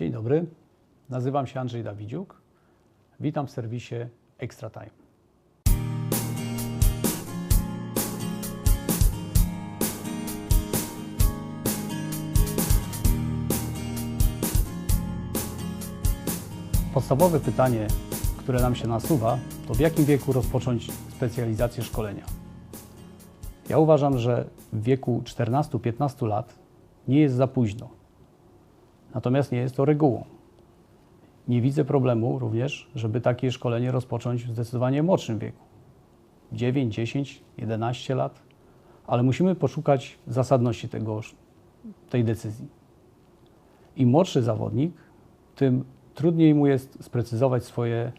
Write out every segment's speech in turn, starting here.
Dzień dobry, nazywam się Andrzej Dawidziuk. Witam w serwisie Extra Time. Podstawowe pytanie, które nam się nasuwa, to w jakim wieku rozpocząć specjalizację szkolenia? Ja uważam, że w wieku 14-15 lat nie jest za późno. Natomiast nie jest to regułą. Nie widzę problemu również, żeby takie szkolenie rozpocząć w zdecydowanie młodszym wieku 9, 10, 11 lat, ale musimy poszukać zasadności tego, tej decyzji. Im młodszy zawodnik, tym trudniej mu jest sprecyzować swoje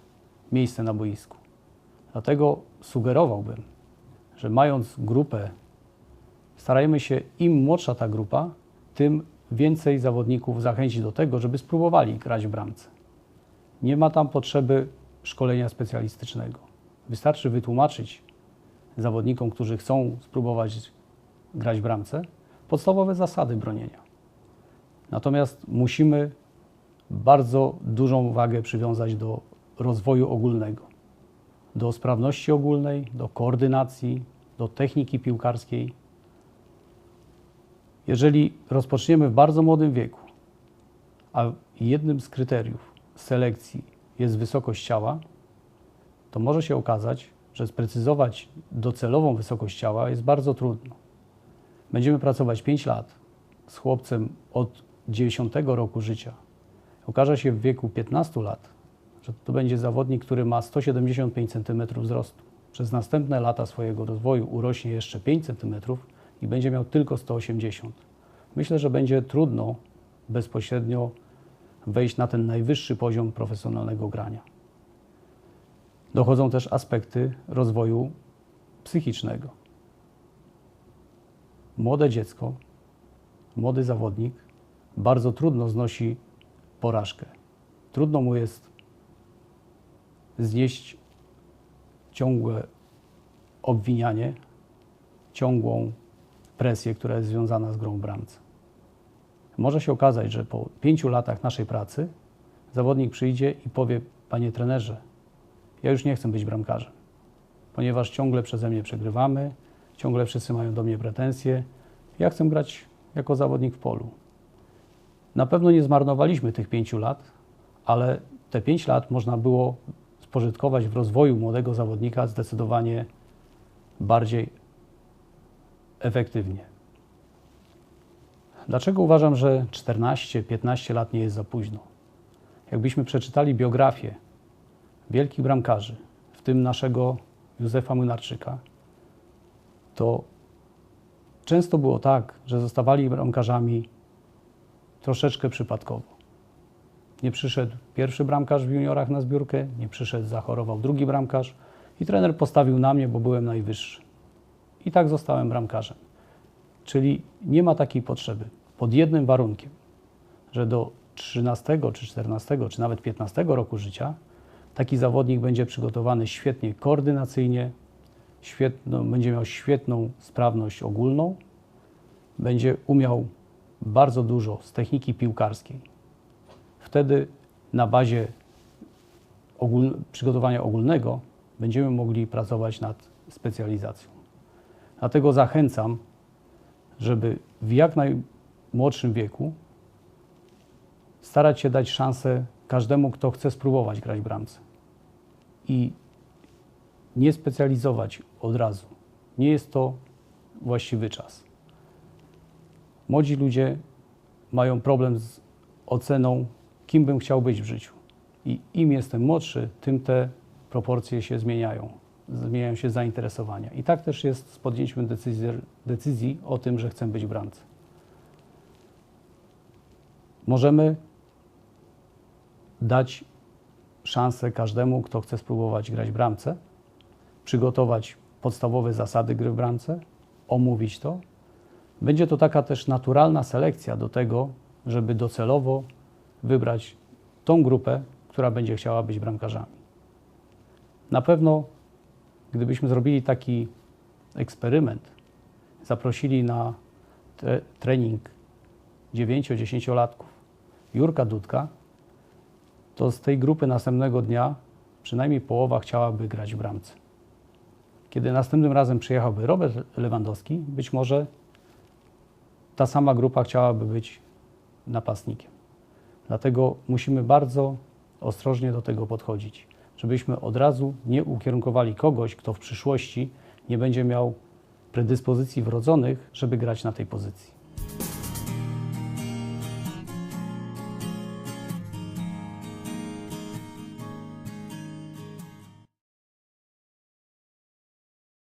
miejsce na boisku. Dlatego sugerowałbym, że mając grupę, starajmy się, im młodsza ta grupa, tym więcej zawodników zachęcić do tego, żeby spróbowali grać w bramce. Nie ma tam potrzeby szkolenia specjalistycznego. Wystarczy wytłumaczyć zawodnikom, którzy chcą spróbować grać w bramce, podstawowe zasady bronienia. Natomiast musimy bardzo dużą wagę przywiązać do rozwoju ogólnego, do sprawności ogólnej, do koordynacji, do techniki piłkarskiej. Jeżeli rozpoczniemy w bardzo młodym wieku, a jednym z kryteriów selekcji jest wysokość ciała, to może się okazać, że sprecyzować docelową wysokość ciała jest bardzo trudno. Będziemy pracować 5 lat z chłopcem od 90 roku życia. Okaże się w wieku 15 lat, że to będzie zawodnik, który ma 175 cm wzrostu. Przez następne lata swojego rozwoju urośnie jeszcze 5 cm i będzie miał tylko 180. Myślę, że będzie trudno bezpośrednio wejść na ten najwyższy poziom profesjonalnego grania. Dochodzą też aspekty rozwoju psychicznego. Młode dziecko, młody zawodnik bardzo trudno znosi porażkę. Trudno mu jest znieść ciągłe obwinianie, ciągłą presję, która jest związana z grą w bramce. Może się okazać, że po pięciu latach naszej pracy zawodnik przyjdzie i powie: Panie trenerze, ja już nie chcę być bramkarzem, ponieważ ciągle przeze mnie przegrywamy, ciągle wszyscy mają do mnie pretensje. Ja chcę grać jako zawodnik w polu. Na pewno nie zmarnowaliśmy tych pięciu lat, ale te pięć lat można było spożytkować w rozwoju młodego zawodnika zdecydowanie bardziej efektywnie. Dlaczego uważam, że 14-15 lat nie jest za późno? Jakbyśmy przeczytali biografię wielkich bramkarzy, w tym naszego Józefa Młynarczyka, to często było tak, że zostawali bramkarzami troszeczkę przypadkowo. Nie przyszedł pierwszy bramkarz w juniorach na zbiórkę, nie przyszedł, zachorował drugi bramkarz i trener postawił na mnie, bo byłem najwyższy. I tak zostałem bramkarzem. Czyli nie ma takiej potrzeby. Pod jednym warunkiem, że do 13 czy 14 czy nawet 15 roku życia taki zawodnik będzie przygotowany świetnie koordynacyjnie, świetno, będzie miał świetną sprawność ogólną, będzie umiał bardzo dużo z techniki piłkarskiej. Wtedy na bazie przygotowania ogólnego będziemy mogli pracować nad specjalizacją. Dlatego zachęcam, żeby w jak najmłodszym wieku starać się dać szansę każdemu, kto chce spróbować grać w bramce. I nie specjalizować od razu. Nie jest to właściwy czas. Młodzi ludzie mają problem z oceną, kim bym chciał być w życiu. I im jestem młodszy, tym te proporcje się zmieniają. Zmieniają się zainteresowania. I tak też jest z podjęciem decyzji, decyzji o tym, że chcę być w bramce. Możemy dać szansę każdemu, kto chce spróbować grać w bramce, przygotować podstawowe zasady gry w bramce, omówić to. Będzie to taka też naturalna selekcja do tego, żeby docelowo wybrać tą grupę, która będzie chciała być bramkarzami. Na pewno, gdybyśmy zrobili taki eksperyment, zaprosili na tre trening 9-10-latków Jurka Dudka, to z tej grupy następnego dnia przynajmniej połowa chciałaby grać w bramce. Kiedy następnym razem przyjechałby Robert Lewandowski, być może ta sama grupa chciałaby być napastnikiem. Dlatego musimy bardzo ostrożnie do tego podchodzić, żebyśmy od razu nie ukierunkowali kogoś, kto w przyszłości nie będzie miał predyspozycji wrodzonych, żeby grać na tej pozycji.